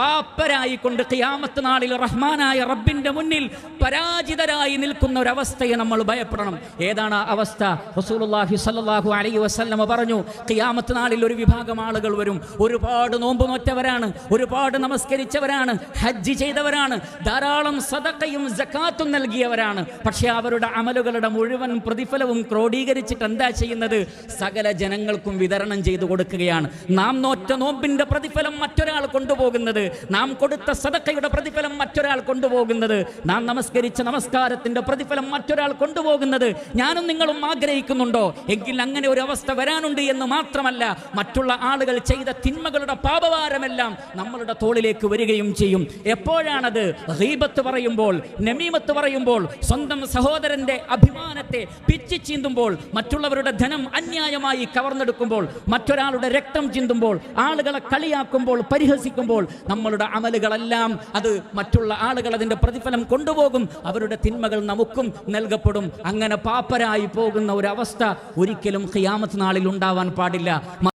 പാപ്പരായിക്കൊണ്ട് ഖിയാമത്ത് നാളിൽ റഹ്മാനായ റബ്ബിന്റെ മുന്നിൽ പരാജിതരായി നിൽക്കുന്ന ഒരവസ്ഥയെ നമ്മൾ ഭയപ്പെടണം. ഏതാണ് ആ അവസ്ഥ? റസൂലുള്ളാഹി സ്വല്ലല്ലാഹു അലൈഹി വസല്ലമ പറഞ്ഞു ഖിയാമത്ത് നാളിൽ ഒരു വിഭാഗം ആളുകൾ വരും. ഒരുപാട് നോമ്പ് നോറ്റവരാണ് ഒരുപാട് നമസ്കരിച്ചവരാണ് ഹജ്ജ് ചെയ്തവരാണ് ധാരാളം സദക്കയും സകാത്തും നൽകിയവരാണ്. പക്ഷേ അവരുടെ അമലുകളുടെ മുഴുവൻ പ്രതിഫലവും ക്രോഡീകരിച്ചിട്ട് എന്താ ചെയ്യുന്നത്? സകല ജനങ്ങൾക്കും വിതരണം ചെയ്തു കൊടുക്കുകയാണ്. നാം നോറ്റ നോമ്പിന്റെ പ്രതിഫലം മറ്റൊരാൾ കൊണ്ടുപോകുന്നത്. നാം കൊടുത്ത സദക്കയുടെ പ്രതിഫലം മറ്റൊരാൾ കൊണ്ടുപോകുന്നത്. നാം നമസ്കരിച്ച നമസ്കാരത്തിന്റെ പ്രതിഫലം മറ്റൊരാൾ കൊണ്ടുപോകുന്നത്. ഞാനും നിങ്ങളും ആഗ്രഹിക്കുന്നുണ്ടോ? എങ്കിൽ അങ്ങനെ ഒരു അവസ്ഥ വരാനുണ്ട് എന്ന് മാത്രമല്ല മറ്റുള്ള ആളുകൾ ചെയ്ത തിന്മകളുടെ പാപഭാരമെല്ലാം നമ്മളുടെ തോളിലേക്ക് വരികയും ചെയ്യും. എപ്പോഴാണത്? ഹീബത്ത് പറയുമ്പോൾ നമീമത്ത് പറയുമ്പോൾ സ്വന്തം സഹോദരന്റെ അഭിമാനത്തെ പിച്ചി ചീന്തുമ്പോൾ മറ്റുള്ളവരുടെ ധനം അന്യായമായി കവർന്നെടുക്കുമ്പോൾ മറ്റൊരാളുടെ രക്തം ചിന്തുമ്പോൾ ആളുകളെ കളിയാക്കുമ്പോൾ പരിഹസിക്കുമ്പോൾ നമ്മളുടെ അമലുകളെല്ലാം അത് മറ്റുള്ള ആളുകൾ അതിന്റെ പ്രതിഫലം കൊണ്ടുപോകും. അവരുടെ തിന്മകൾ നമുക്കും നൽകപ്പെടും. അങ്ങനെ പാപ്പരായി പോകുന്ന ഒരവസ്ഥ ഒരിക്കലും ഖിയാമത്ത് നാളിൽ ഉണ്ടാവാൻ പാടില്ല.